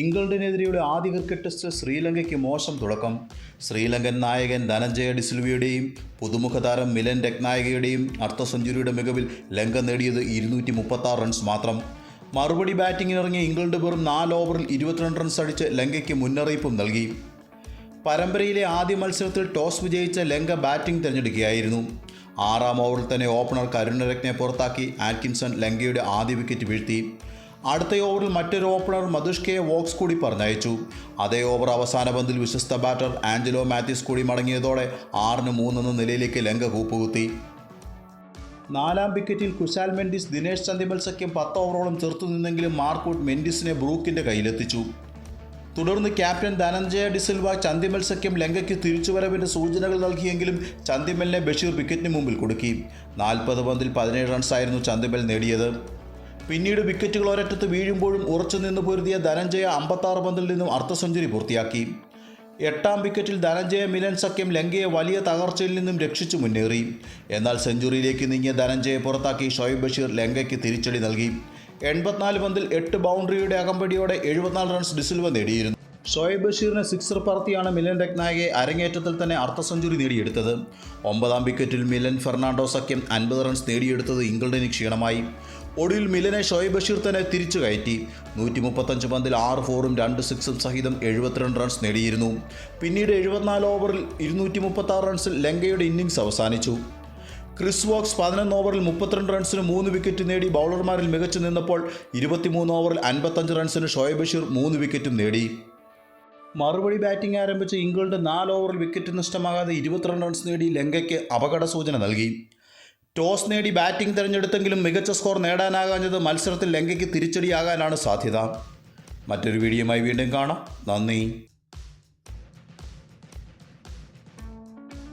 ഇംഗ്ലണ്ടിനെതിരെയുള്ള ആദ്യ cricket test ശ്രീലങ്കയ്ക്ക് മോശം തുടക്കം. ശ്രീലങ്കൻ നായകൻ ധനഞ്ജയ ഡിസിൽവിയുടെയും പുതുമുഖ താരം മിലൻ രത്നായകയുടെയും അർദ്ധ സെഞ്ചുറിയുടെ മികവിൽ ലങ്ക നേടിയത് ഇരുന്നൂറ്റി മുപ്പത്താറ് റൺസ് മാത്രം. മറുപടി ബാറ്റിങ്ങിനിറങ്ങിയ ഇംഗ്ലണ്ട് വെറും നാല് ഓവറിൽ ഇരുപത്തിരണ്ട് റൺസ് അടിച്ച് ലങ്കയ്ക്ക് മുന്നറിയിപ്പും നൽകി. പരമ്പരയിലെ ആദ്യ മത്സരത്തിൽ ടോസ് വിജയിച്ച ലങ്ക ബാറ്റിംഗ് തിരഞ്ഞെടുക്കുകയായിരുന്നു. ആറാം ഓവറിൽ തന്നെ ഓപ്പണർ കരുണരത്നെ പുറത്താക്കി ആറ്റ്കിൻസൺ ലങ്കയുടെ ആദ്യ വിക്കറ്റ് വീഴ്ത്തി. അടുത്ത ഓവറിൽ മറ്റൊരു ഓപ്പണർ മധുഷ് കെ വോക്സ് കൂടി പറഞ്ഞയച്ചു. അതേ ഓവർ അവസാന പന്തിൽ വിശ്വസ്ത ബാറ്റർ ആഞ്ചലോ മാത്യൂസ് കൂടി മടങ്ങിയതോടെ ആറിന് മൂന്നെന്ന നിലയിലേക്ക് ലങ്ക കൂപ്പുകുത്തി. നാലാം വിക്കറ്റിൽ കുശാൽ മെൻഡിസ് ദിനേശ് ചന്ദിമൽ സഖ്യം പത്ത് ഓവറോളം ചെറുത്തു നിന്നെങ്കിലും മാർക്കൂട്ട് മെൻഡിസിനെ ബ്രൂക്കിന്റെ കയ്യിലെത്തിച്ചു. തുടർന്ന് ക്യാപ്റ്റൻ ധനഞ്ജയ ഡിസിൽവ ചന്ദിമൽ സഖ്യം ലങ്കയ്ക്ക് തിരിച്ചുവരവിന്റെ സൂചനകൾ നൽകിയെങ്കിലും ചന്തിമലിനെ ബഷീർ വിക്കറ്റിന് മുമ്പിൽ കൊടുക്കി. നാൽപ്പത് പന്തിൽ പതിനേഴ് റൺസായിരുന്നു ചന്ദിമൽ നേടിയത്. പിന്നീട് വിക്കറ്റുകൾ ഒരറ്റത്ത് വീഴുമ്പോഴും ഉറച്ചു നിന്ന് പൊരുതിയ ധനഞ്ജയ അമ്പത്താറ് പന്തിൽ നിന്നും അർദ്ധ സെഞ്ചുറി പൂർത്തിയാക്കി. എട്ടാം വിക്കറ്റിൽ ധനഞ്ജയ മിലൻ സഖ്യം ലങ്കയെ വലിയ തകർച്ചയിൽ നിന്നും രക്ഷിച്ചു മുന്നേറി. എന്നാൽ സെഞ്ചുറിയിലേക്ക് നീങ്ങിയ ധനഞ്ജയെ പുറത്താക്കി ഷോയിബ് ബഷീർ ലങ്കയ്ക്ക് തിരിച്ചടി നൽകി. എൺപത്തിനാല് പന്തിൽ എട്ട് ബൗണ്ടറിയുടെ അകമ്പടിയോടെ എഴുപത്തിനാല് റൺസ് ഡിസിൽവ നേടിയിരുന്നു. ഷോയബ് ബഷീറിനെ സിക്സർ പറത്തിയാണ് മിലൻ രത്നായകെ അരങ്ങേറ്റത്തിൽ തന്നെ അർദ്ധ സെഞ്ചുറി നേടിയെടുത്തത്. ഒമ്പതാം വിക്കറ്റിൽ മിലൻ ഫെർണാണ്ടോ സഖ്യം അൻപത് റൺസ് നേടിയെടുത്തത് ഇംഗ്ലണ്ടിന് ക്ഷീണമായി. ഒടുവിൽ മിലനെ ഷോയബ് ബഷീർ തന്നെ തിരിച്ചു കയറ്റി. നൂറ്റി മുപ്പത്തഞ്ച് പന്തിൽ ആറ് ഫോറും രണ്ട് സിക്സും സഹിതം എഴുപത്തിരണ്ട് റൺസ് നേടിയിരുന്നു. പിന്നീട് എഴുപത്തിനാല് ഓവറിൽ ഇരുന്നൂറ്റി മുപ്പത്തി ആറ് റൺസിൽ ലങ്കയുടെ ഇന്നിംഗ്സ് അവസാനിച്ചു. ക്രിസ് വോക്സ് പതിനൊന്ന് ഓവറിൽ മുപ്പത്തിരണ്ട് റൺസിന് മൂന്ന് വിക്കറ്റ് നേടി ബൗളർമാരിൽ മികച്ചു നിന്നപ്പോൾ ഇരുപത്തിമൂന്ന് ഓവറിൽ അൻപത്തഞ്ച് റൺസിന് ഷോയബ് ബഷീർ മൂന്ന് വിക്കറ്റും നേടി. മറുപടി ബാറ്റിംഗ് ആരംഭിച്ച ഇംഗ്ലണ്ട് നാല് ഓവറിൽ വിക്കറ്റ് നഷ്ടമാകാതെ ഇരുപത്തിരണ്ട് റൺസ് നേടി ലങ്കയ്ക്ക് അപകട സൂചന നൽകി. ടോസ് നേടി ബാറ്റിംഗ് തിരഞ്ഞെടുത്തെങ്കിലും മികച്ച സ്കോർ നേടാനാകാഞ്ഞത് മത്സരത്തിൽ ലങ്കയ്ക്ക് തിരിച്ചടിയാകാനാണ് സാധ്യത. മറ്റൊരു വീഡിയോയുമായി വീണ്ടും കാണാം. നന്ദി.